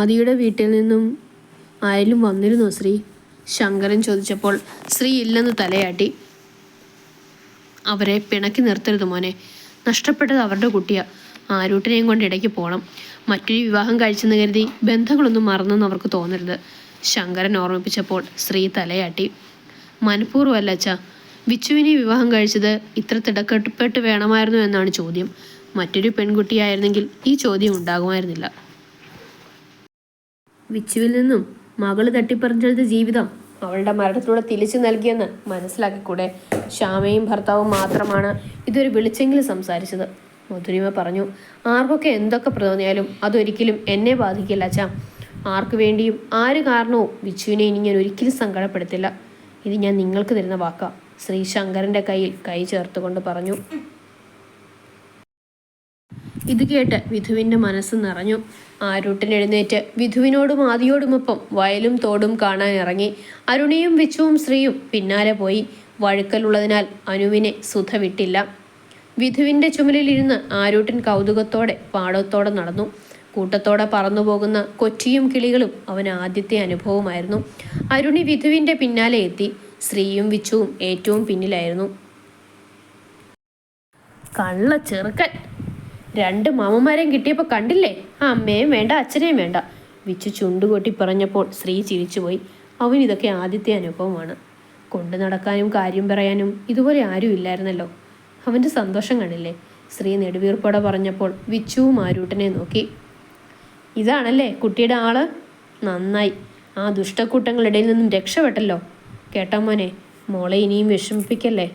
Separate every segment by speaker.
Speaker 1: ആദിയുടെ വീട്ടിൽ നിന്നും ആയാലും വന്നിരുന്നോ ശ്രീ ശങ്കരൻ ചോദിച്ചപ്പോൾ ശ്രീ ഇല്ലെന്ന് തലയാട്ടി. അവരെ പിണക്കി നിർത്തരുത് മോനെ. നഷ്ടപ്പെട്ടത് അവരുടെ കുട്ടിയാ. ആരൂട്ടിനെയും കൊണ്ട് ഇടയ്ക്ക് പോകണം മറ്റൊരു വിവാഹം കഴിച്ചെന്ന് കരുതി ബന്ധങ്ങളൊന്നും മറന്നെന്ന് അവർക്ക് തോന്നരുത്. ശങ്കരൻ ഓർമ്മിപ്പിച്ചപ്പോൾ ശ്രീ തലയാട്ടി. മനഃപൂർവമല്ല അച്ഛ. വിച്ചുവിനെ വിവാഹം കഴിച്ചത് ഇത്ര തിടക്കെട്ട് വേണമായിരുന്നു എന്നാണ് ചോദ്യം. മറ്റൊരു പെൺകുട്ടിയായിരുന്നെങ്കിൽ ഈ ചോദ്യം ഉണ്ടാകുമായിരുന്നില്ല. വിച്ചുവിൽ നിന്നും മകൾ തട്ടിപ്പറിച്ചെടുത്ത ജീവിതം. അവളുടെ മരണത്തിലൂടെ തിരിച്ചു നൽകിയെന്ന് മനസ്സിലാക്കിക്കൂടെ? ശ്യാമയും ഭർത്താവും മാത്രമാണ് ഇതൊരു വിളിച്ചെങ്കിലും സംസാരിച്ചത്. മധുരിമ പറഞ്ഞു ആർക്കൊക്കെ എന്തൊക്കെ തോന്നിയാലും അതൊരിക്കലും എന്നെ ബാധിക്കില്ല അച്ഛാ. ആർക്കു വേണ്ടിയും ആര് കാരണവും വിച്ചുവിനെ ഇനി ഞാൻ ഒരിക്കലും സങ്കടപ്പെടുത്തില്ല. ഇത് ഞാൻ നിങ്ങൾക്ക് തരുന്ന വാക്കാ. ശ്രീ ശങ്കരന്റെ കയ്യിൽ കൈ ചേർത്തുകൊണ്ട് പറഞ്ഞു. ഇത് കേട്ട് വിധുവിന്റെ മനസ്സ് നിറഞ്ഞു. ആരൂട്ടൻ എഴുന്നേറ്റ് വിധുവിനോടും ആദിയോടുമൊപ്പം വയലും തോടും കാണാൻ ഇറങ്ങി. അരുണിയും വിച്ചുവും ശ്രീയും പിന്നാലെ പോയി. വഴുക്കലുള്ളതിനാൽ അനുവിനെ സുധ വിട്ടില്ല വിധുവിന്റെ ചുമലിലിരുന്ന് ആരൂട്ടൻ കൗതുകത്തോടെ പാടത്തോടെ നടന്നു. കൂട്ടത്തോടെ പറന്നുപോകുന്ന കൊച്ചിയും കിളികളും അവൻ ആദ്യത്തെ അനുഭവമായിരുന്നു. അരുണി വിധുവിന്റെ പിന്നാലെ എത്തി. ശ്രീയും വിച്ചുവും ഏറ്റവും പിന്നിലായിരുന്നു. കള്ള ചെറുക്കൻ. രണ്ട് മാമന്മാരെയും കിട്ടിയപ്പോൾ കണ്ടില്ലേ? ആ അമ്മയും വേണ്ട അച്ഛനെയും വേണ്ട. വിച്ചു ചുണ്ടുകൊട്ടി പറഞ്ഞപ്പോൾ ശ്രീ ചിരിച്ചുപോയി. അവൻ ഇതൊക്കെ ആദ്യത്തെ അനുഭവമാണ്. കൊണ്ടു നടക്കാനും കാര്യം പറയാനും ഇതുപോലെ ആരും ഇല്ലായിരുന്നല്ലോ. അവന്റെ സന്തോഷം കണ്ടില്ലേ? ശ്രീ നെടുവീർപ്പോടെ പറഞ്ഞപ്പോൾ വിച്ചുവും ആരൂട്ടനെ നോക്കി. ഇതാണല്ലേ കുട്ടിയുടെ ആൾ? നന്നായി. ആ ദുഷ്ടക്കൂട്ടങ്ങളിടയിൽ നിന്നും രക്ഷപ്പെട്ടല്ലോ. കേട്ടോ മോനെ മോളെ ഇനിയും വിഷമിപ്പിക്കല്ലേ?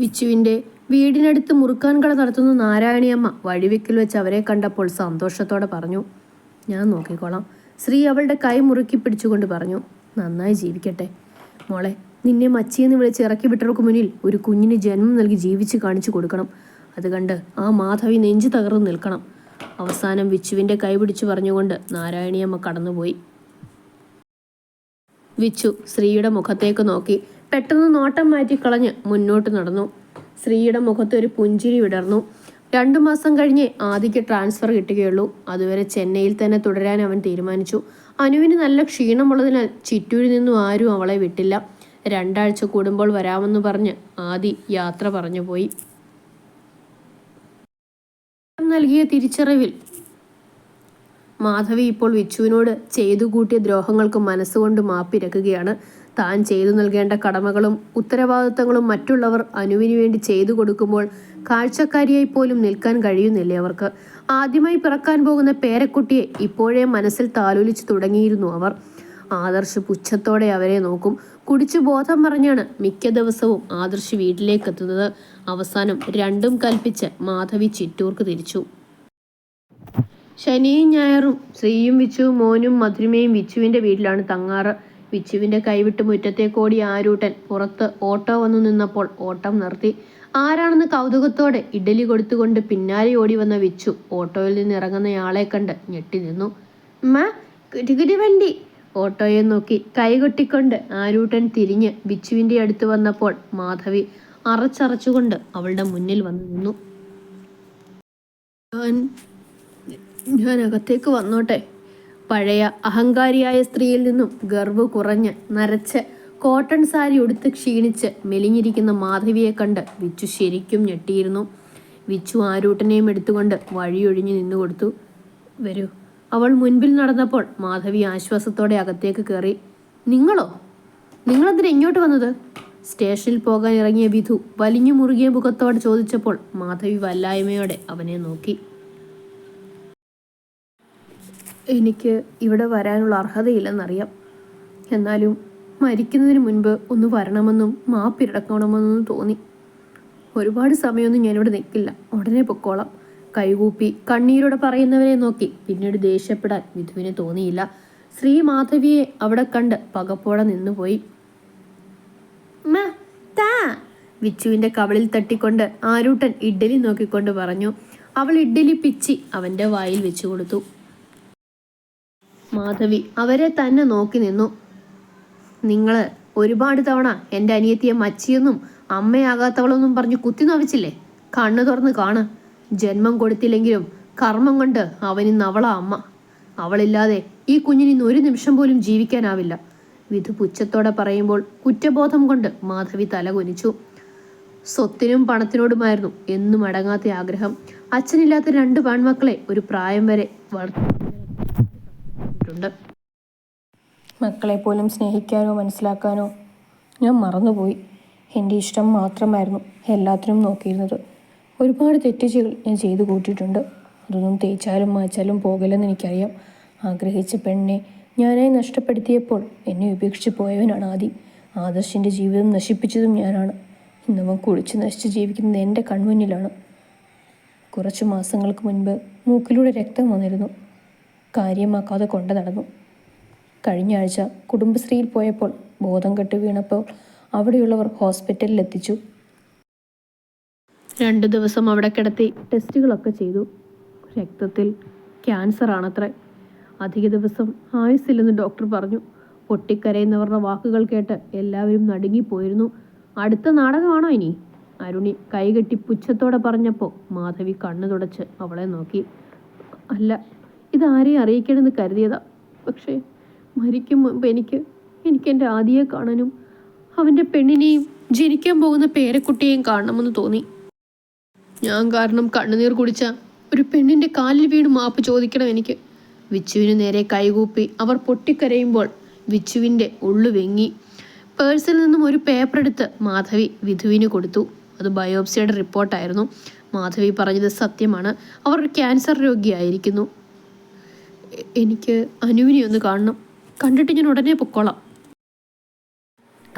Speaker 1: വിച്ചുവിന്റെ വീടിനടുത്ത് മുറുക്കാൻ കട നടത്തുന്ന നാരായണിയമ്മ വഴിവെക്കിൽ വെച്ച് അവരെ കണ്ടപ്പോൾ സന്തോഷത്തോടെ പറഞ്ഞു ഞാൻ നോക്കിക്കോളാം. ശ്രീ അവളുടെ കൈ മുറുക്കി പിടിച്ചുകൊണ്ട് പറഞ്ഞു നന്നായി ജീവിക്കട്ടെ. മോളെ നിന്നെ മച്ചിയെന്ന് വിളിച്ച് ഇറക്കി വിട്ടവർക്ക് മുന്നിൽ ഒരു കുഞ്ഞിന് ജന്മം നൽകി ജീവിച്ച് കാണിച്ചു കൊടുക്കണം. അത് കണ്ട് ആ മാധവി നെഞ്ചു തകർന്നു നിൽക്കണം. അവസാനം വിച്ചുവിന്റെ കൈ പിടിച്ചു പറഞ്ഞുകൊണ്ട് നാരായണിയമ്മ കടന്നുപോയി. വിച്ചു ശ്രീയുടെ മുഖത്തേക്ക് നോക്കി പെട്ടെന്ന് നോട്ടം മാറ്റി കളഞ്ഞ് മുന്നോട്ട് നടന്നു. ശ്രീയുടെ മുഖത്ത് ഒരു പുഞ്ചിരി വിടർന്നു. രണ്ടു മാസം കഴിഞ്ഞേ ആദിക്ക് ട്രാൻസ്ഫർ കിട്ടുകയുള്ളൂ. അതുവരെ ചെന്നൈയിൽ തന്നെ തുടരാൻ അവൻ തീരുമാനിച്ചു. അനുവിന് നല്ല ക്ഷീണമുള്ളതിനാൽ ചിറ്റൂരിൽ നിന്നും ആരും അവളെ വിട്ടില്ല. രണ്ടാഴ്ച കൂടുമ്പോൾ വരാമെന്ന് പറഞ്ഞ് ആദി യാത്ര പറഞ്ഞു പോയി നൽകിയ തിരിച്ചറിവിൽ മാധവി ഇപ്പോൾ വിച്ചുവിനോട് ചെയ്തു കൂട്ടിയ ദ്രോഹങ്ങൾക്ക് മനസ്സുകൊണ്ട് മാപ്പിരക്കുകയാണ്. താൻ ചെയ്തു നൽകേണ്ട കടമകളും ഉത്തരവാദിത്തങ്ങളും മറ്റുള്ളവർ അനുവിനു വേണ്ടി ചെയ്തു കൊടുക്കുമ്പോൾ കാഴ്ചക്കാരിയായി പോലും നിൽക്കാൻ കഴിയുന്നില്ലേ അവർക്ക്? ആദ്യമായി പിറക്കാൻ പോകുന്ന പേരക്കുട്ടിയെ ഇപ്പോഴേ മനസ്സിൽ താലോലിച്ചു തുടങ്ങിയിരുന്നു അവർ. ആദർശ് പുച്ഛത്തോടെ അവരെ നോക്കും. കുടിച്ചു ബോധം പറഞ്ഞാണ് മിക്ക ദിവസവും ആദർശ് വീട്ടിലേക്ക് എത്തുന്നത് അവസാനം രണ്ടും കൽപ്പിച്ച് മാധവി ചിറ്റൂർക്ക് തിരിച്ചു. ശനിയും ഞായറും ശ്രീയും വിച്ചുവും മോനും മധുരിമയും വിച്ചുവിന്റെ വീട്ടിലാണ് തങ്ങാറ്. വിച്ചുവിന്റെ കൈവിട്ട് മുറ്റത്തേക്കോടി ആരൂട്ടൻ പുറത്ത് ഓട്ടോ വന്നു നിന്നപ്പോൾ ഓട്ടം നിർത്തി. ആരാണെന്ന് കൗതുകത്തോടെ ഇഡലി കൊടുത്തുകൊണ്ട് പിന്നാലെ ഓടി വന്ന വിച്ചു ഓട്ടോയിൽ നിന്ന് ഇറങ്ങുന്നയാളെ കണ്ട് ഞെട്ടി നിന്നു. മാ കുരുകുരു വണ്ടി ഓട്ടോയെ നോക്കി കൈകൊട്ടിക്കൊണ്ട് ആരൂട്ടൻ തിരിഞ്ഞ് വിച്ചുവിന്റെ അടുത്ത് വന്നപ്പോൾ മാധവി അറച്ചറച്ചുകൊണ്ട് അവളുടെ മുന്നിൽ വന്നു നിന്നു. ഞാൻ ഞാൻ അകത്തേക്ക് വന്നോട്ടെ പഴയ അഹങ്കാരിയായ സ്ത്രീയിൽ നിന്നും ഗർവ് കുറഞ്ഞ് നരച്ച് കോട്ടൺ സാരി ഉടുത്ത് ക്ഷീണിച്ച് മെലിഞ്ഞിരിക്കുന്ന മാധവിയെ കണ്ട് വിച്ചു ശരിക്കും ഞെട്ടിയിരുന്നു. വിച്ചു ആരൂട്ടനെയും എടുത്തുകൊണ്ട് വഴിയൊഴിഞ്ഞു നിന്നു കൊടുത്തു. വരൂ അവൾ മുൻപിൽ നടന്നപ്പോൾ മാധവി ആശ്വാസത്തോടെ അകത്തേക്ക് കയറി നിങ്ങളോ? നിങ്ങളെന്തിനാ ഇങ്ങോട്ട് വന്നത്? സ്റ്റേഷനിൽ പോകാൻ ഇറങ്ങിയ വിധു വലിഞ്ഞു മുറുകിയ മുഖത്തോടെ ചോദിച്ചപ്പോൾ മാധവി വല്ലായ്മയോടെ അവനെ നോക്കി. എനിക്ക് ഇവിടെ വരാനുള്ള അർഹതയില്ലെന്നറിയാം. എന്നാലും മരിക്കുന്നതിന് മുൻപ് ഒന്ന് വരണമെന്നും മാപ്പിരടക്കണമെന്നും തോന്നി. ഒരുപാട് സമയമൊന്നും ഞാനിവിടെ നിൽക്കില്ല. ഉടനെ പൊക്കോളാം. കൈകൂപ്പി കണ്ണീരോടെ പറയുന്നവരെ നോക്കി. പിന്നീട് ദേഷ്യപ്പെടാൻ വിധുവിന് തോന്നിയില്ല. ശ്രീ മാധവിയെ അവിടെ കണ്ട് പകപ്പോടെ നിന്നുപോയി. വിച്ചുവിന്റെ കവളിൽ തട്ടിക്കൊണ്ട് ആരൂട്ടൻ ഇഡ്ഡലി നോക്കിക്കൊണ്ട് പറഞ്ഞു. അവൾ ഇഡ്ഡലി പിച്ചി അവന്റെ വായിൽ വെച്ചു കൊടുത്തു. മാധവി അവരെ തന്നെ നോക്കി നിന്നു. നിങ്ങൾ ഒരുപാട് തവണ എന്റെ അനിയത്തിയെ മച്ചിയെന്നും അമ്മയാകാത്തവളെന്നും പറഞ്ഞ് കുത്തി നോവിച്ചില്ലേ? കണ്ണു തുറന്ന് കാണ്. ജന്മം കൊടുത്തില്ലെങ്കിലും കർമ്മം കൊണ്ട് അവനിന്ന് അവളാ അമ്മ. അവളില്ലാതെ ഈ കുഞ്ഞിന് ഒരു നിമിഷം പോലും ജീവിക്കാനാവില്ല. വിധു പുച്ഛത്തോടെ പറയുമ്പോൾ കുറ്റബോധം കൊണ്ട് മാധവി തല കൊനിച്ചു. സ്വത്തിനും പണത്തിനോടുമായിരുന്നു എന്നും അടങ്ങാത്ത ആഗ്രഹം. അച്ഛനില്ലാത്ത രണ്ട് പെൺമക്കളെ ഒരു പ്രായം വരെ വളർത്തിയിട്ടുണ്ട്
Speaker 2: മക്കളെ പോലും സ്നേഹിക്കാനോ മനസ്സിലാക്കാനോ ഞാൻ മറന്നുപോയി. എന്റെ ഇഷ്ടം മാത്രമായിരുന്നു എല്ലാത്തിനും നോക്കിയിരുന്നത്. ഒരുപാട് തെറ്റുകൾ ഞാൻ ചെയ്തു കൂട്ടിയിട്ടുണ്ട്. അതൊന്നും തേച്ചാലും മാച്ചാലും പോകില്ലെന്ന് എനിക്കറിയാം. ആഗ്രഹിച്ച പെണ്ണെ ഞാനായി നഷ്ടപ്പെടുത്തിയപ്പോൾ എന്നെ ഉപേക്ഷിച്ച് പോയവനാണ് ആദി. ആദർശിന്റെ ജീവിതം നശിപ്പിച്ചതും ഞാനാണ്. ഇന്നവൻ കുളിച്ച് നശിച്ച് ജീവിക്കുന്നത് എന്റെ കൺമുന്നിലാണ്. കുറച്ച് മാസങ്ങൾക്ക് മുൻപ് മൂക്കിലൂടെ രക്തം വന്നിരുന്നു. കാര്യമാക്കാതെ കൊണ്ടു നടന്നു. കഴിഞ്ഞ ആഴ്ച കുടുംബശ്രീയിൽ പോയപ്പോൾ ബോധം കെട്ട് വീണപ്പോൾ അവിടെയുള്ളവർ ഹോസ്പിറ്റലിൽ എത്തിച്ചു.
Speaker 1: രണ്ട് ദിവസം അവിടെ കിടത്തി ടെസ്റ്റുകളൊക്കെ ചെയ്തു. രക്തത്തിൽ ക്യാൻസർ ആണത്രേ അധിക ദിവസം ആയുസ്സില്ലെന്ന് ഡോക്ടർ പറഞ്ഞു. പൊട്ടിക്കരയുന്നവരുടെ വാക്കുകൾ കേട്ട് എല്ലാവരും നടുങ്ങിപ്പോയിരുന്നു. അടുത്ത നാടകമാണോ ഇനി? അരുണി കൈകെട്ടി പുച്ഛത്തോടെ പറഞ്ഞപ്പോൾ മാധവി കണ്ണു തുടച്ച് അവളെ നോക്കി. അല്ല ഇതാരെയും അറിയിക്കണമെന്ന് കരുതിയതാ. പക്ഷേ മരിക്കും മുമ്പ് എനിക്ക് എനിക്ക് എന്റെ ആദിയെ കാണാനും അവന്റെ പെണ്ണിനെയും ജനിക്കാൻ പോകുന്ന പേരക്കുട്ടിയെയും കാണണമെന്ന് തോന്നി. ഞാൻ കാരണം കണ്ണുനീർ കുടിച്ച ഒരു പെണ്ണിന്റെ കാലിൽ വീണ് മാപ്പ് ചോദിക്കണം എനിക്ക്. വിച്ചുവിന് നേരെ കൈകൂപ്പി അവർ പൊട്ടിക്കരയുമ്പോൾ വിച്ചുവിന്റെ ഉള്ളു വെങ്ങി. പേഴ്സിൽ നിന്നും ഒരു പേപ്പർ എടുത്ത് മാധവി വിധുവിന് കൊടുത്തു. അത് ബയോപ്സിയുടെ റിപ്പോർട്ടായിരുന്നു മാധവി പറഞ്ഞത് സത്യമാണ്. അവർ ക്യാൻസർ രോഗിയായിരിക്കുന്നു. എനിക്ക് അനുവിനെ ഒന്ന് കാണണം. കണ്ടിട്ട് ഞാൻ ഉടനെ പൊക്കോളാം.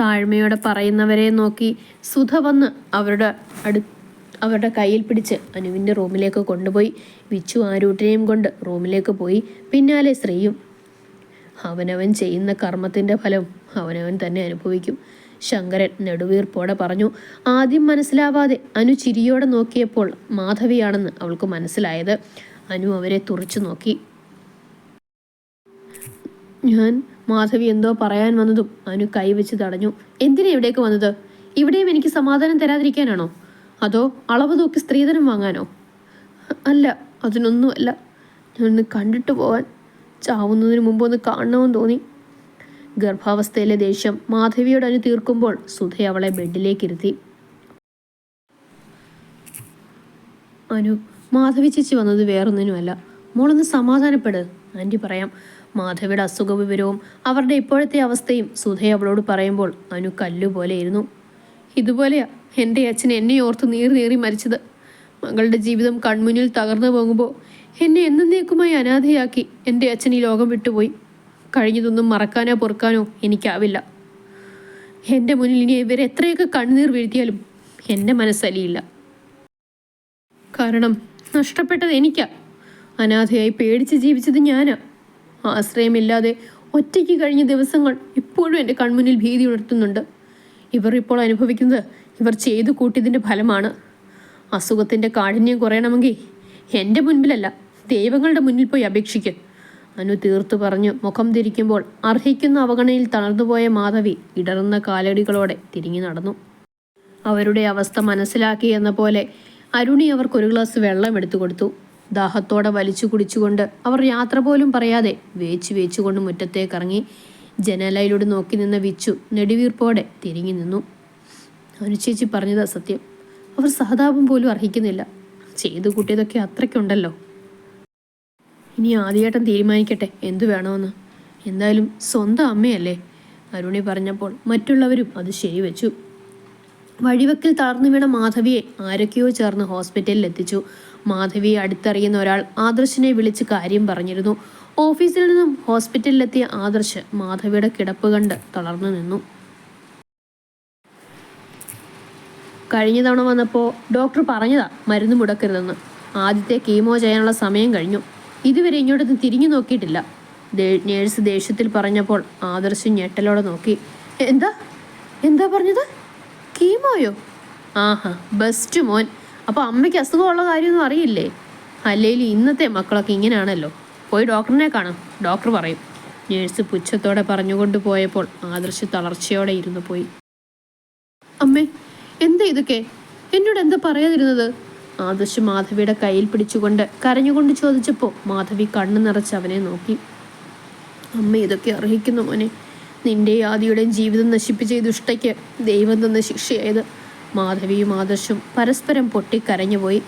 Speaker 1: താഴ്മയോടെ പറയുന്നവരെ നോക്കി സുധ വന്ന് അവരുടെ അടു അവരുടെ കയ്യിൽ പിടിച്ച് അനുവിന്റെ റൂമിലേക്ക് കൊണ്ടുപോയി. വിച്ചു ആരൂട്ടിനെയും കൊണ്ട് റൂമിലേക്ക് പോയി. പിന്നാലെ ശ്രീയും അവനവൻ ചെയ്യുന്ന കർമ്മത്തിന്റെ ഫലം അവനവൻ തന്നെ അനുഭവിക്കും. ശങ്കരൻ നെടുവീർപ്പോടെ പറഞ്ഞു ആദ്യം മനസ്സിലാവാതെ അനു ചിരിയോടെ നോക്കിയപ്പോൾ മാധവിയാണെന്ന് അവൾക്ക് മനസ്സിലായത്. അനു അവരെ തുറച്ചു നോക്കി. ഞാൻ മാധവി എന്തോ പറയാൻ വന്നതും അനു കൈവച്ച് തടഞ്ഞു. എന്തിനാ ഇവിടേക്ക് വന്നത്? ഇവിടെയും എനിക്ക് സമാധാനം തരാതിരിക്കാനാണോ? അതോ അളവ് നോക്കി സ്ത്രീധനം വാങ്ങാനോ? അല്ല അതിനൊന്നുമല്ല. ഞാനൊന്ന് കണ്ടിട്ട് പോവാൻ ചാവുന്നതിന് മുമ്പ് ഒന്ന് കാണണമെന്ന് തോന്നി. ഗർഭാവസ്ഥയിലെ ദേഷ്യം മാധവിയോട് അനു തീർക്കുമ്പോൾ സുധ അവളെ ബെഡിലേക്ക് ഇരുത്തി അനു മാധവി ചേച്ചി വന്നത് വേറൊന്നിനുമല്ല. മോളൊന്ന് സമാധാനപ്പെട്. ആന്റി പറയാം. മാധവിയുടെ അസുഖ വിവരവും അവരുടെ ഇപ്പോഴത്തെ അവസ്ഥയും സുധയെ അവളോട് പറയുമ്പോൾ അനു കല്ലുപോലെയിരുന്നു. ഇതുപോലെയാ എന്റെ അച്ഛൻ എന്നെ ഓർത്ത് നീറി നീറി മരിച്ചത്. മകളുടെ ജീവിതം കൺമുന്നിൽ തകർന്നു പോകുമ്പോൾ എന്നെ എന്നേക്കുമായി അനാഥയാക്കി എന്റെ അച്ഛൻ ഈ ലോകം വിട്ടുപോയി. കഴിഞ്ഞതൊന്നും മറക്കാനോ പൊറുക്കാനോ എനിക്കാവില്ല. എന്റെ മുന്നിൽ ഇനി ഇവരെ എത്രയൊക്കെ കണ്ണുനീർ വീഴ്ത്തിയാലും എന്റെ മനസ്സലിയില്ല. കാരണം നഷ്ടപ്പെട്ടത് എനിക്കാ. അനാഥയായി പേടിച്ച് ജീവിച്ചത് ഞാനാ. ആശ്രയമില്ലാതെ ഒറ്റയ്ക്ക് കഴിഞ്ഞ ദിവസങ്ങൾ ഇപ്പോഴും എന്റെ കൺമുന്നിൽ ഭീതി ഉണർത്തുന്നുണ്ട്. ഇവർ ഇപ്പോൾ അനുഭവിക്കുന്നത് ഇവർ ചെയ്തു കൂട്ടിയതിന്റെ ഫലമാണ്. അസുഖത്തിന്റെ കാഠിന്യം കുറയണമെങ്കിൽ എന്റെ മുൻപിലല്ല ദൈവങ്ങളുടെ മുന്നിൽ പോയി അപേക്ഷിക്ക്. അനു തീർത്തു പറഞ്ഞു മുഖം തിരിക്കുമ്പോൾ അർഹിക്കുന്ന അവഗണയിൽ തളർന്നുപോയ മാധവി ഇടറുന്ന കാലടികളോടെ തിരിഞ്ഞു നടന്നു. അവരുടെ അവസ്ഥ മനസ്സിലാക്കി എന്ന പോലെ അരുണി അവർക്ക് ഒരു ഗ്ലാസ് വെള്ളം എടുത്തു കൊടുത്തു. ദാഹത്തോടെ വലിച്ചു കുടിച്ചുകൊണ്ട് അവർ യാത്ര പോലും പറയാതെ വേച്ചു വേച്ചുകൊണ്ട് മുറ്റത്തേക്ക് ഇറങ്ങി ജനലയിലൂടെ നോക്കി നിന്ന വിച്ചു നെടുവീർപ്പോടെ തിരിഞ്ഞു നിന്നു. അനുചേച്ചി പറഞ്ഞത് സത്യം. അവർ സഹതാപം പോലും അർഹിക്കുന്നില്ല. ചെയ്തു കൂട്ടിയതൊക്കെ അത്രയ്ക്കുണ്ടല്ലോ. ഇനി ആദ്യമായിട്ടും തീരുമാനിക്കട്ടെ. എന്തു വേണമെന്ന്. എന്തായാലും സ്വന്തം അമ്മയല്ലേ? അരുണി പറഞ്ഞപ്പോൾ മറ്റുള്ളവരും അത് ശരിവെച്ചു. വഴിവക്കിൽ തളർന്നു വീണ മാധവിയെ ആരൊക്കെയോ ചേർന്ന് ഹോസ്പിറ്റലിൽ എത്തിച്ചു മാധവിയെ അടുത്തറിയുന്ന ഒരാൾ ആദർശിനെ വിളിച്ച് കാര്യം പറഞ്ഞിരുന്നു. ഓഫീസിൽ നിന്നും ഹോസ്പിറ്റലിലെത്തിയ ആദർശ് മാധവിയുടെ കിടപ്പ് കണ്ട് തളർന്നു നിന്നു. കഴിഞ്ഞ തവണ വന്നപ്പോൾ ഡോക്ടർ പറഞ്ഞതാ മരുന്ന് മുടക്കരുതെന്ന്. ആദ്യത്തെ കീമോ ചെയ്യാനുള്ള സമയം കഴിഞ്ഞു. ഇതുവരെ ഇങ്ങോട്ടൊന്നും തിരിഞ്ഞു നോക്കിയിട്ടില്ല. നേഴ്സ് ദേഷ്യത്തിൽ പറഞ്ഞപ്പോൾ ആദർശ് ഞെട്ടലോടെ നോക്കി. എന്താ? എന്താ പറഞ്ഞത്? കീമോയോ? ആഹാ ബെസ്റ്റ് മോൻ. അപ്പോൾ അമ്മയ്ക്ക് അസുഖമുള്ള കാര്യമൊന്നും അറിയില്ലേ? അല്ലെങ്കിൽ ഇന്നത്തെ മക്കളൊക്കെ ഇങ്ങനെയാണല്ലോ. പോയി ഡോക്ടറിനെ കാണാം. ഡോക്ടർ പറയും നേഴ്സ് പുച്ഛത്തോടെ പറഞ്ഞുകൊണ്ട് പോയപ്പോൾ ആദർശ തളർച്ചയോടെ ഇരുന്നു പോയി. അമ്മേ എന്താ ഇതൊക്കെ? എന്നോട് എന്താ പറയാതിരുന്നത്? ആദർശ് മാധവിയുടെ കയ്യിൽ പിടിച്ചുകൊണ്ട് കരഞ്ഞുകൊണ്ട് ചോദിച്ചപ്പോൾ മാധവി കണ്ണു നിറച്ച് അവനെ നോക്കി. അമ്മ ഇതൊക്കെ അർഹിക്കുന്നു മോനെ. നിന്റെ ആദിയുടെയും ജീവിതം നശിപ്പിച്ച ഈ ദുഷ്ടയ്ക്ക് ദൈവം തന്ന ശിക്ഷയായത് മാധവിയും ആദർശും പരസ്പരം പൊട്ടിക്കരഞ്ഞുപോയി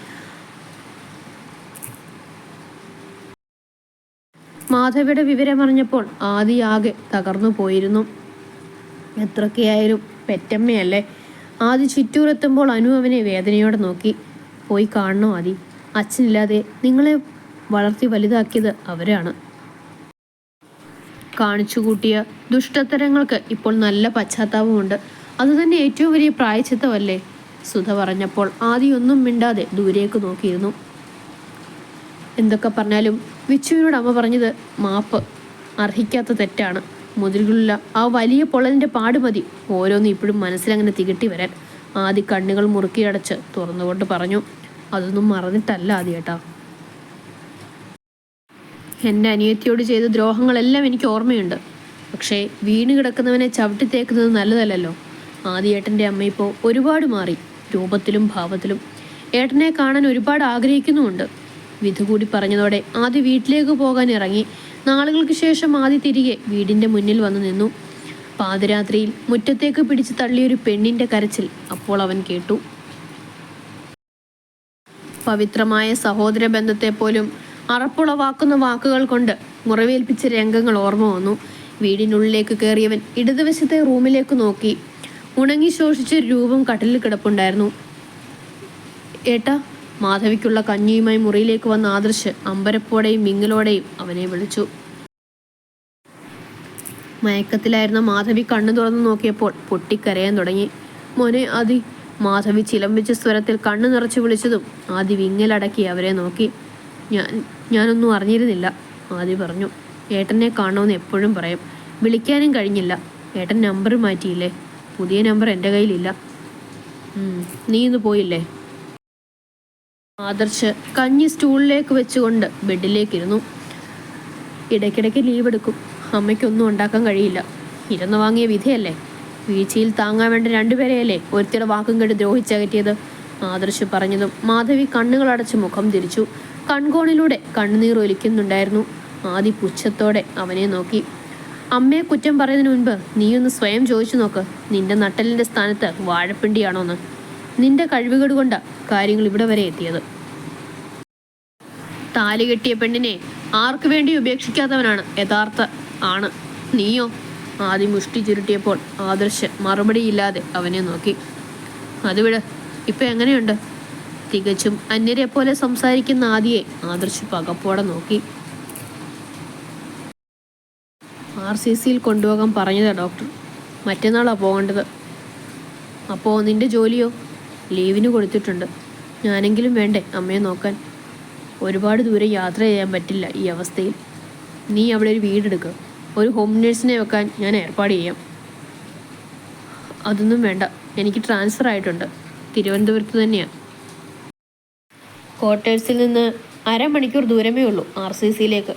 Speaker 1: മാധവിയുടെ വിവരമറിഞ്ഞപ്പോൾ ആദിയാകെ തകർന്നു പോയിരുന്നു. എത്രയൊക്കെയായാലും പെറ്റമ്മയല്ലേ? ആദി ചുറ്റൂരെത്തുമ്പോൾ അനു അവനെ വേദനയോടെ നോക്കി. പോയി കാണണോ ആദി? അച്ഛനില്ലാതെ നിങ്ങളെ വളർത്തി വലുതാക്കിയത് അവരാണ്. കാണിച്ചു കൂട്ടിയ ദുഷ്ടത്തരങ്ങൾക്ക് ഇപ്പോൾ നല്ല പശ്ചാത്താപമുണ്ട്. അതുതന്നെ ഏറ്റവും വലിയ പ്രായച്ചിത്തമല്ലേ? സുധ പറഞ്ഞപ്പോൾ ആദ്യമൊന്നും മിണ്ടാതെ ദൂരേക്ക് നോക്കിയിരുന്നു. എന്തൊക്കെ പറഞ്ഞാലും വിച്ചുവിനോട് അമ്മ പറഞ്ഞത് മാപ്പ് അർഹിക്കാത്ത തെറ്റാണ്. മുതിരുകളുള്ള ആ വലിയ പൊള്ളലിന്റെ പാടുമതി ഓരോന്ന് ഇപ്പോഴും മനസ്സിലങ്ങനെ തികട്ടി വരാൻ. ആദ്യ കണ്ണുകൾ മുറുക്കിയടച്ച് തുറന്നുകൊണ്ട് പറഞ്ഞു അതൊന്നും മറന്നിട്ടല്ല ആദ്യേട്ടാ. എന്റെ അനിയത്തിയോട് ചെയ്ത ദ്രോഹങ്ങളെല്ലാം എനിക്ക് ഓർമ്മയുണ്ട്. പക്ഷേ വീണ് കിടക്കുന്നവനെ ചവിട്ടിത്തേക്കുന്നത് നല്ലതല്ലല്ലോ. ആദ്യേട്ടന്റെ അമ്മ ഇപ്പോൾ ഒരുപാട് മാറി. രൂപത്തിലും ഭാവത്തിലും. ഏട്ടനെ കാണാൻ ഒരുപാട് ആഗ്രഹിക്കുന്നുമുണ്ട്. വിധു കൂടി പറഞ്ഞതോടെ ആദ്യ വീട്ടിലേക്ക് പോകാൻ ഇറങ്ങി. നാളുകൾക്ക് ശേഷം ആദ്യ തിരികെ വീടിന്റെ മുന്നിൽ വന്നു നിന്നു. പാതിരാത്രിയിൽ മുറ്റത്തേക്ക് പിടിച്ച് തള്ളിയൊരു പെണ്ണിന്റെ കരച്ചിൽ അപ്പോൾ അവൻ കേട്ടു. പവിത്രമായ സഹോദര ബന്ധത്തെ പോലും അറപ്പുളവാക്കുന്ന വാക്കുകൾ കൊണ്ട് മുറിവേൽപ്പിച്ച രംഗങ്ങൾ ഓർമ്മ വന്നു. വീടിനുള്ളിലേക്ക് കയറിയവൻ ഇടതുവശത്തെ റൂമിലേക്ക് നോക്കി. ഉണങ്ങി ശോഷിച്ച രൂപം കട്ടിലിൽ കിടപ്പുണ്ടായിരുന്നു. ഏട്ടാ മാധവിക്കുള്ള കഞ്ഞിയുമായി മുറിയിലേക്ക് വന്ന ആദർശ് അമ്പരപ്പോടെയും മിങ്ങലോടെയും അവനെ വിളിച്ചു. മയക്കത്തിലായിരുന്ന മാധവി കണ്ണു തുറന്നു നോക്കിയപ്പോൾ പൊട്ടിക്കരയാൻ തുടങ്ങി. മോനെ ആദി മാധവി ചിലമ്പിച്ച സ്വരത്തിൽ കണ്ണു നിറച്ചു വിളിച്ചതും ആദി വിങ്ങലടക്കി അവരെ നോക്കി. ഞാൻ ഞാനൊന്നും അറിഞ്ഞിരുന്നില്ല ആദി പറഞ്ഞു. ഏട്ടനെ കാണണമെന്ന് എപ്പോഴും പറയും. വിളിക്കാനും കഴിഞ്ഞില്ല. ഏട്ടൻ നമ്പർ മാറ്റിയില്ലേ? പുതിയ നമ്പർ എന്റെ കയ്യിലില്ല. നീ ഇന്ന് പോയില്ലേ? ആദർശ് കഞ്ഞി സ്റ്റൂളിലേക്ക് വെച്ചുകൊണ്ട് ബെഡിലേക്കിരുന്നു. ഇടയ്ക്കിടയ്ക്ക് ലീവ് എടുക്കും. അമ്മയ്ക്കൊന്നും ഉണ്ടാക്കാൻ കഴിയില്ല. ഇരുന്ന് വാങ്ങിയ വിധിയല്ലേ? വീഴ്ചയിൽ താങ്ങാൻ വേണ്ട രണ്ടുപേരെയല്ലേ ഒരുത്തിയുടെ വാക്കും കേട്ട് ദ്രോഹിച്ചകറ്റിയത്? ആദർശ് പറഞ്ഞതും മാധവി കണ്ണുകളടച്ച് മുഖം തിരിച്ചു. കൺകോണിലൂടെ കണ്ണുനീർ ഒലിക്കുന്നുണ്ടായിരുന്നു. ആദി പുച്ഛത്തോടെ അവനെ നോക്കി. അമ്മയെ കുറ്റം പറയുന്നതിന് മുൻപ് നീയൊന്ന് സ്വയം ചോദിച്ചു നോക്ക്. നിന്റെ നട്ടലിന്റെ സ്ഥാനത്ത് വാഴപ്പിണ്ടിയാണോന്ന്. നിന്റെ കഴിവുകേട് കൊണ്ട് കാര്യങ്ങൾ ഇവിടെ വരെ എത്തിയത്. താലി കെട്ടിയ പെണ്ണിനെ ആർക്കു വേണ്ടി ഉപേക്ഷിക്കാത്തവനാണ് യഥാർത്ഥ ആണ്. നീയോ? ആദ്യം മുഷ്ടി ചുരുട്ടിയപ്പോൾ ആദർശ് മറുപടിയില്ലാതെ അവനെ നോക്കി. അതുവിട് ഇപ്പൊ എങ്ങനെയുണ്ട്? തികച്ചും അന്യരെ പോലെ സംസാരിക്കുന്ന ആദിയെ ആദർശ് പകപ്പോടെ നോക്കി. ആർ സി സിയിൽ കൊണ്ടുപോകാൻ പറഞ്ഞതാണ് ഡോക്ടർ. മറ്റന്നാളാണ് പോകേണ്ടത്. അപ്പോൾ നിന്റെ ജോലിയോ? ലീവിന് കൊടുത്തിട്ടുണ്ട്. ഞാനെങ്കിലും വേണ്ടേ അമ്മയെ നോക്കാൻ? ഒരുപാട് ദൂരെ യാത്ര ചെയ്യാൻ പറ്റില്ല ഈ അവസ്ഥയിൽ. നീ അവിടെ ഒരു വീടെടുക്കുക ഒരു ഹോം നേഴ്സിനെ വെക്കാൻ ഞാൻ ഏർപ്പാട് ചെയ്യാം. അതൊന്നും വേണ്ട. എനിക്ക് ട്രാൻസ്ഫർ ആയിട്ടുണ്ട്. തിരുവനന്തപുരത്ത് തന്നെയാണ് ക്വാർട്ടേഴ്സിൽ നിന്ന് അരമണിക്കൂർ ദൂരമേ ഉള്ളൂ ആർ സി സിയിലേക്ക്.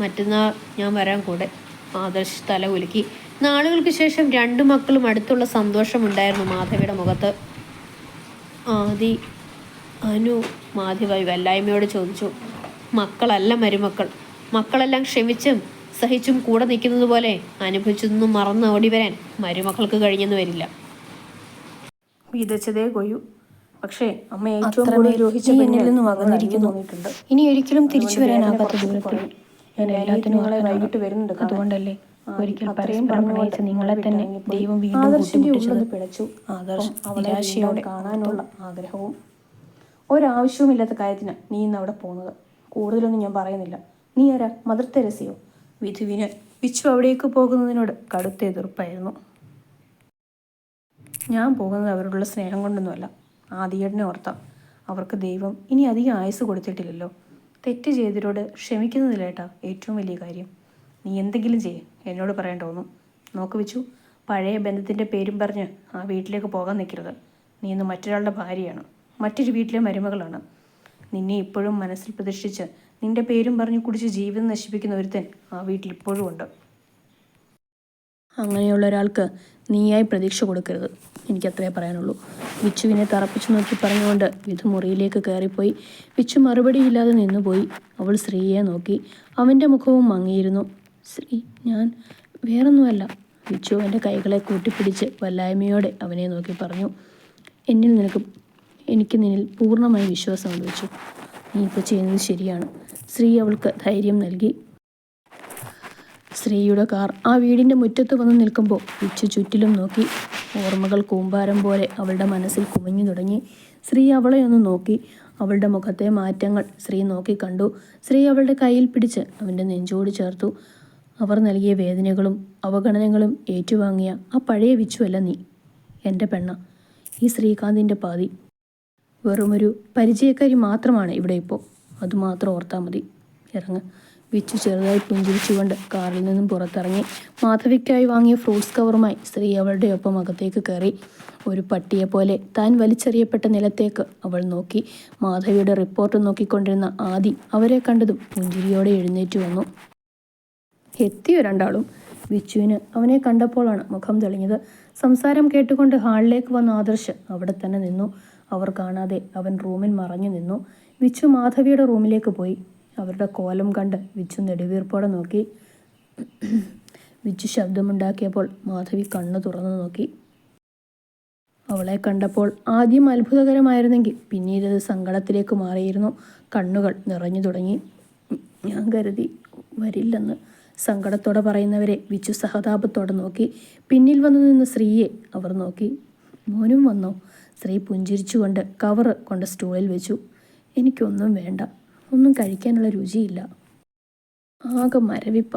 Speaker 1: മറ്റന്നാൾ ഞാൻ വരാൻ കൂടെ. ആദർശ് തല ഉലുക്കി നാളുകൾക്ക് ശേഷം രണ്ടു മക്കളും അടുത്തുള്ള സന്തോഷമുണ്ടായിരുന്നു മാധവിയുടെ മുഖത്ത്. ആദി അനു മാധവായി വല്ലായ്മയോട് ചോദിച്ചു മക്കളല്ല മരുമക്കൾ. മക്കളെല്ലാം ക്ഷമിച്ചും സഹിച്ചും കൂടെ നിൽക്കുന്നത് പോലെ അനുഭവിച്ചതൊന്നും മറന്ന് ഓടി വരാൻ മരുമക്കൾക്ക് കഴിഞ്ഞെന്ന് വരില്ല.
Speaker 2: വിതച്ചതേ കൊയ്യു. പക്ഷേ അമ്മ ഏറ്റവും കൂടുതൽ ദ്രോഹിച്ച എന്നിൽ നിന്നും അകന്നിരിക്കുന്നു. ഇനി ഒരിക്കലും തിരിച്ചു വരാനാകാത്ത ദൂരത്തിൽ ഞാൻ എല്ലാത്തിനും വൈകിട്ട് വരുന്നുണ്ട് അതുകൊണ്ടല്ലേ ഒരിക്കൽ പരസ്പരം പ്രണയിച്ച നിങ്ങളെ തന്നെ ദൈവം വീണ്ടും കൂട്ടിമുട്ടിച്ചത്. നിരാശയോടെ കാണാനുള്ള ആഗ്രഹവും ഒരാവശ്യവുമില്ലാത്ത കാര്യത്തിന് നീ ഇന്ന് അവിടെ പോകുന്നത്. കൂടുതലൊന്നും ഞാൻ പറയുന്നില്ല. നീ ആരാ? മദർ തെരസിയോ? വിധുവിന് വിച്ചു അവിടേക്ക് പോകുന്നതിനോട് കടുത്ത എതിർപ്പായിരുന്നു. ഞാൻ പോകുന്നത് അവരോടുള്ള സ്നേഹം കൊണ്ടൊന്നുമല്ല. ആദിയേട്ടനെ ഓർത്താം. അവർക്ക് ദൈവം ഇനി അധികം ആയുസ് കൊടുത്തിട്ടില്ലല്ലോ. തെറ്റ് ചെയ്തവരോട് ക്ഷമിക്കുന്നതിലേട്ടാ ഏറ്റവും വലിയ കാര്യം. നീ എന്തെങ്കിലും ചെയ്യ്. എന്നോട് പറയാൻ ഒന്നും നോക്ക് വെച്ചു പഴയ ബന്ധത്തിന്റെ പേരും പറഞ്ഞ് ആ വീട്ടിലേക്ക് പോകാൻ നിൽക്കരുത്. നീ ഇന്ന് മറ്റൊരാളുടെ ഭാര്യയാണ്. മറ്റൊരു വീട്ടിലെ മരുമകളാണ്. നിന്നെ ഇപ്പോഴും മനസ്സിൽ പ്രതിഷ്ഠിച്ച് നിന്റെ പേരും പറഞ്ഞ് കുടിച്ച് ജീവിതം നശിപ്പിക്കുന്ന ഒരുത്തൻ ആ വീട്ടിൽ ഇപ്പോഴും ഉണ്ട്. അങ്ങനെയുള്ള ഒരാൾക്ക് നീയായി പ്രതീക്ഷ കൊടുക്കരുത്. എനിക്കത്രേ പറയാനുള്ളൂ. വിച്ചുവിനെ തറപ്പിച്ചു നോക്കി പറഞ്ഞുകൊണ്ട് വിധു മുറിയിലേക്ക് കയറിപ്പോയി. വിച്ചു മറുപടിയില്ലാതെ നിന്നുപോയി. അവൾ ശ്രീയെ നോക്കി. അവന്റെ മുഖവും മങ്ങിയിരുന്നു. ശ്രീ ഞാൻ വേറൊന്നുമല്ല. വിച്ചു അവന്റെ കൈകളെ കൂട്ടിപ്പിടിച്ച് വല്ലായ്മയോടെ അവനെ നോക്കി പറഞ്ഞു. എന്നിൽ നിനക്ക് എനിക്ക് നിന്നിൽ പൂർണമായി വിശ്വാസം വെച്ചു. നീ ഇപ്പോൾ ചെയ്യുന്നത് ശരിയാണ്. ശ്രീ അവൾക്ക് ധൈര്യം നൽകി. ശ്രീയുടെ കാർ ആ വീടിന്റെ മുറ്റത്ത് വന്ന് നിൽക്കുമ്പോൾ ഉച്ച ചുറ്റിലും നോക്കി. ഓർമ്മകൾ കൂമ്പാരം പോലെ അവളുടെ മനസ്സിൽ കുമിഞ്ഞു തുടങ്ങി. ശ്രീ അവളെ ഒന്ന് നോക്കി. അവളുടെ മുഖത്തെ മാറ്റങ്ങൾ ശ്രീ നോക്കി കണ്ടു. ശ്രീ അവളുടെ കയ്യിൽ പിടിച്ച് അവന്റെ നെഞ്ചോട് ചേർത്തു. അവർ നൽകിയ വേദനകളും അവഗണനകളും ഏറ്റുവാങ്ങിയ ആ പഴയ വിച്ചുവല്ല നീ എന്റെ പെണ്ണ ഈ ശ്രീകാന്തിന്റെ പാതി. വെറുമൊരു പരിചയക്കാരി മാത്രമാണ് ഇവിടെ ഇപ്പോൾ. അതുമാത്രം ഓർത്താൽ മതി. ഇറങ്ങ്. വിച്ചു ചെറുതായി പുഞ്ചിരിച്ചുകൊണ്ട് കാറിൽ നിന്നും പുറത്തിറങ്ങി മാധവിക്കായി വാങ്ങിയ ഫ്രൂട്ട്സ് കവറുമായി സ്ത്രീ അവളുടെ ഒപ്പം അകത്തേക്ക് കയറി. ഒരു പട്ടിയെ പോലെ താൻ വലിച്ചെറിയപ്പെട്ട നിലത്തേക്ക് അവൾ നോക്കി. മാധവിയുടെ റിപ്പോർട്ട് നോക്കിക്കൊണ്ടിരുന്ന ആദി അവരെ കണ്ടതും പുഞ്ചിരിയോടെ എഴുന്നേറ്റ് വന്നു. എത്തിയോ രണ്ടാളും? വിച്ചുവിന് അവനെ കണ്ടപ്പോഴാണ് മുഖം തെളിഞ്ഞത്. സംസാരം കേട്ടുകൊണ്ട് ഹാളിലേക്ക് വന്ന ആദർശ് അവിടെ തന്നെ നിന്നു. അവർ കാണാതെ അവൻ റൂമിൽ മറഞ്ഞു നിന്നു. വിച്ചു മാധവിയുടെ റൂമിലേക്ക് പോയി. അവരുടെ കോലം കണ്ട് വിച്ചു നെടുവീർപ്പോടെ നോക്കി. വിച്ചു ശബ്ദമുണ്ടാക്കിയപ്പോൾ മാധവി കണ്ണു തുറന്നു നോക്കി. അവളെ കണ്ടപ്പോൾ ആദ്യം അത്ഭുതകരമായിരുന്നെങ്കിൽ പിന്നീട് അത് സങ്കടത്തിലേക്ക് മാറിയിരുന്നു. കണ്ണുകൾ നിറഞ്ഞു തുടങ്ങി. ഞാൻ കരുതി വരില്ലെന്ന് സങ്കടത്തോടെ പറയുന്നവരെ വിച്ചു സഹതാപത്തോടെ നോക്കി. പിന്നിൽ വന്നു നിന്ന സ്ത്രീയെ അവർ നോക്കി. മോനും വന്നു. സ്ത്രീ പുഞ്ചിരിച്ചുകൊണ്ട് കവറ് കൊണ്ട് സ്റ്റൂളിൽ വെച്ചു. എനിക്കൊന്നും വേണ്ട. ഒന്നും കഴിക്കാനുള്ള രുചിയില്ല. ആകെ മരവിപ്പ.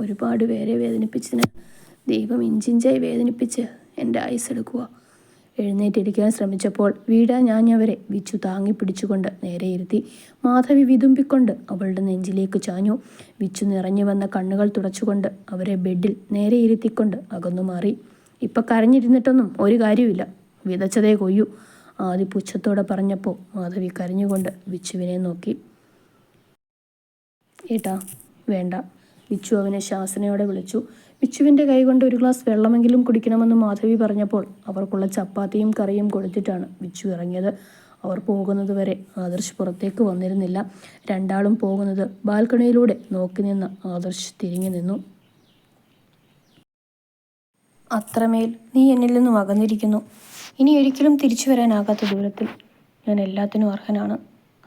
Speaker 2: ഒരുപാട് പേരെ വേദനിപ്പിച്ചതിന് ദൈവം ഇഞ്ചിഞ്ചായി വേദനിപ്പിച്ച് എന്റെ ഐസ് എടുക്കുക. എഴുന്നേറ്റിരിക്കാൻ ശ്രമിച്ചപ്പോൾ വീടാ ഞാഞ്ഞവരെ വിച്ചു താങ്ങി പിടിച്ചുകൊണ്ട് നേരെ ഇരുത്തി. മാധവി വിതുമ്പിക്കൊണ്ട് അവളുടെ നെഞ്ചിലേക്ക് ചാഞ്ഞു. വിച്ചു നിറഞ്ഞു വന്ന കണ്ണുകൾ തുടച്ചുകൊണ്ട് അവരെ ബെഡിൽ നേരെ ഇരുത്തിക്കൊണ്ട് അകന്നു മാറി. ഇപ്പം കരഞ്ഞിരുന്നിട്ടൊന്നും ഒരു കാര്യമില്ല വിതച്ചതേ കൊയ്യൂ. ആദ്യ പുച്ഛത്തോടെ പറഞ്ഞപ്പോൾ മാധവി കരഞ്ഞുകൊണ്ട് വിച്ചുവിനെ നോക്കി. ഏട്ടാ വേണ്ട. വിച്ചു അവനെ ശാസനയോടെ വിളിച്ചു. വിച്ചുവിന്റെ കൈകൊണ്ട് ഒരു ഗ്ലാസ് വെള്ളമെങ്കിലും കുടിക്കണമെന്ന് മാധവി പറഞ്ഞപ്പോൾ അവർക്കുള്ള ചപ്പാത്തിയും കറിയും കൊടുത്തിട്ടാണ് വിച്ചു ഇറങ്ങിയത്. അവർ പോകുന്നത് വരെ ആദർശ് പുറത്തേക്ക് വന്നിരുന്നില്ല. രണ്ടാളും പോകുന്നത് ബാൽക്കണിയിലൂടെ നോക്കി നിന്ന് ആദർശ് തിരിഞ്ഞു നിന്നു. അത്രമേൽ നീ എന്നിൽ നിന്നും അകന്നിരിക്കുന്നു. ഇനി ഒരിക്കലും തിരിച്ചു വരാനാകാത്ത ദൂരത്തിൽ ഞാൻ എല്ലാത്തിനും അർഹനാണ്.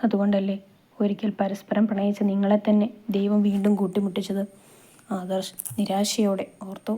Speaker 2: അതുകൊണ്ടല്ലേ ഒരിക്കൽ പരസ്പരം പ്രണയിച്ച നിങ്ങളെ തന്നെ ദൈവം വീണ്ടും കൂട്ടിമുട്ടിച്ചത് ആദർശ് നിരാശയോടെ ഓർത്തു.